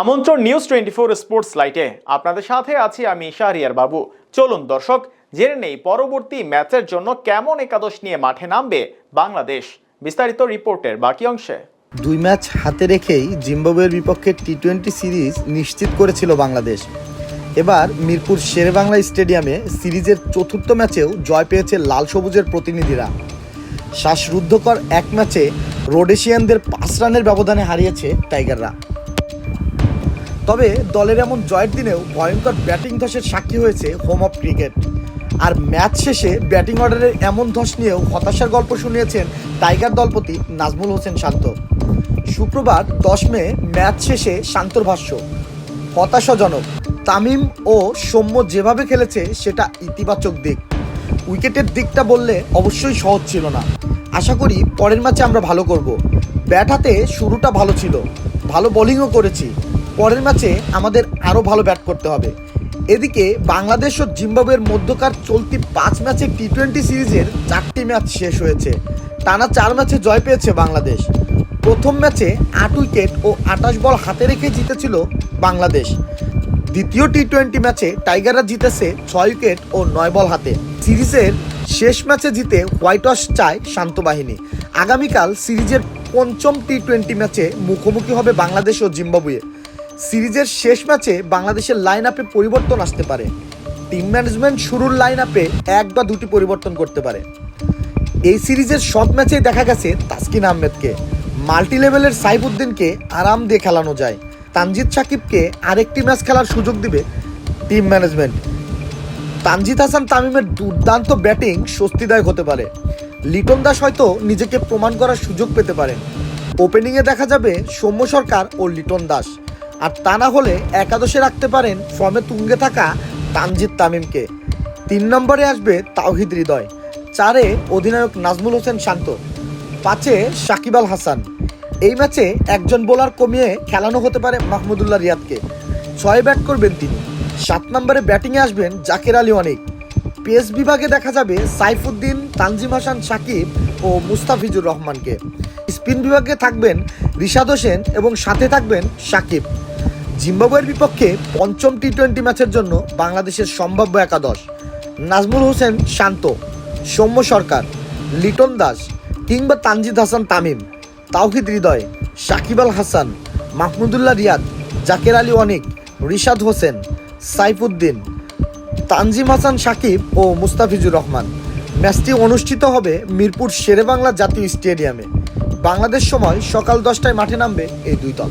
আমন্ত্রণ news twenty four sports লাইটে। আপনাদের সাথে আছি আমি শাহরিয়ার বাবু। চলুন দর্শক, জেনে নেই পরবর্তী ম্যাচের জন্য কেমন একাদশ নিয়ে মাঠে নামবে বাংলাদেশ। বিস্তারিত রিপোর্টের বাকি অংশে। দুই ম্যাচ হাতে রেখেই জিম্বাবুয়ের বিপক্ষে টি টোয়েন্টি সিরিজ নিশ্চিত করেছিল বাংলাদেশ। এবার মিরপুর শেরেবাংলা স্টেডিয়ামে সিরিজের চতুর্থ ম্যাচেও জয় পেয়েছে লাল সবুজের প্রতিনিধিরা। শ্বাসরুদ্ধকর এক ম্যাচে রোডেশিয়ানদের পাঁচ রানের ব্যবধানে হারিয়েছে টাইগাররা। তবে দলের এমন জয়ের দিনেও ভয়ঙ্কর ব্যাটিং ধসের সাক্ষী হয়েছে হোম অফ ক্রিকেট। আর ম্যাচ শেষে ব্যাটিং অর্ডারের এমন ধস নিয়েও হতাশার গল্প শুনিয়েছেন টাইগার দলপতি নাজমুল হোসেন শান্ত। শুক্রবার দশ মে ম্যাচ শেষে শান্তর ভাষ্য, হতাশাজনক। তামিম ও সৌম্য যেভাবে খেলেছে সেটা ইতিবাচক দিক। উইকেটের দিকটা বললে অবশ্যই সহজ ছিল না। আশা করি পরের ম্যাচে আমরা ভালো করব। ব্যাট হাতে শুরুটা ভালো ছিল। ভালো বোলিংও করেছি। পরের ম্যাচে আমাদের আরও ভালো ব্যাট করতে হবে। এদিকে বাংলাদেশ ও জিম্বাবুয়ের মধ্যকার চলতি পাঁচ ম্যাচের টি টোয়েন্টি সিরিজের চারটি ম্যাচ শেষ হয়েছে। টানা চার ম্যাচে জয় পেয়েছে বাংলাদেশ। প্রথম ম্যাচে আট উইকেট ও আটাশ বল হাতে রেখে জিতেছিল বাংলাদেশ। দ্বিতীয় টি টোয়েন্টি ম্যাচে টাইগাররা জিতেছে ছয় উইকেট ও নয় বল হাতে। সিরিজের শেষ ম্যাচে জিতে হোয়াইট ওয়াশ চায় শান্ত বাহিনী। আগামীকাল সিরিজের পঞ্চম টি টোয়েন্টি ম্যাচে মুখোমুখি হবে বাংলাদেশ ও জিম্বাবুয়ে। সিরিজের শেষ ম্যাচে বাংলাদেশের লাইন আপে পরিবর্তন আসতে পারে। টিম ম্যানেজমেন্ট শুরুর লাইন আপে এক বা দুটি পরিবর্তন করতে পারে। এই সিরিজের সব ম্যাচেই দেখা গেছে তাসকিন আহমেদকে। মাল্টি লেভেলের সাইফুদ্দিনকে আরাম দিয়ে খেলানো যায়। তানজিদ সাকিবকে আরেকটি ম্যাচ খেলার সুযোগ দিবে টিম ম্যানেজমেন্ট তানজিদ হাসান তামিমের দুর্দান্ত ব্যাটিং স্বস্তিদায়ক হতে পারে। লিটন দাস হয়তো নিজেকে প্রমাণ করার সুযোগ পেতে পারেন। ওপেনিংয়ে দেখা যাবে সৌম্য সরকার ও লিটন দাস। আর তা না হলে একাদশে রাখতে পারেন ফর্মে তুঙ্গে থাকা তানজিদ তামিমকে। তিন নম্বরে আসবে তাওহিদ হৃদয়, চারে অধিনায়ক নাজমুল হোসেন শান্ত, পাঁচে সাকিব আল হাসান। এই ম্যাচে একজন বোলার কমিয়ে খেলানো হতে পারে মাহমুদুল্লাহ রিয়াদকে। ছয় ব্যাট করবেন তিনি। সাত নম্বরে ব্যাটিংয়ে আসবেন জাকের আলী অনেক। পেস বিভাগে দেখা যাবে সাইফুদ্দিন, তানজিম হাসান, সাকিব ও মুস্তাফিজুর রহমানকে। স্পিন বিভাগে থাকবেন রিশাদ হোসেন এবং সাথে থাকবেন সাকিব। জিম্বাবুয়ের বিপক্ষে পঞ্চম টি টোয়েন্টি ম্যাচের জন্য বাংলাদেশের সম্ভাব্য একাদশ। নাজমুল হোসেন শান্ত, সৌম্য সরকার, লিটন দাস কিংবা তানজিদ হাসান তামিম, তাওহিদ হৃদয়, সাকিব আল হাসান, মাহমুদুল্লাহ রিয়াদ, জাকের আলী অনিক, রিশাদ হোসেন, সাইফুদ্দিন, তানজিম হাসান সাকিব ও মুস্তাফিজুর রহমান। ম্যাচটি অনুষ্ঠিত হবে মিরপুর শেরে শেরেবাংলা জাতীয় স্টেডিয়ামে। বাংলাদেশ সময় সকাল দশটায় মাঠে নামবে এই দুই দল।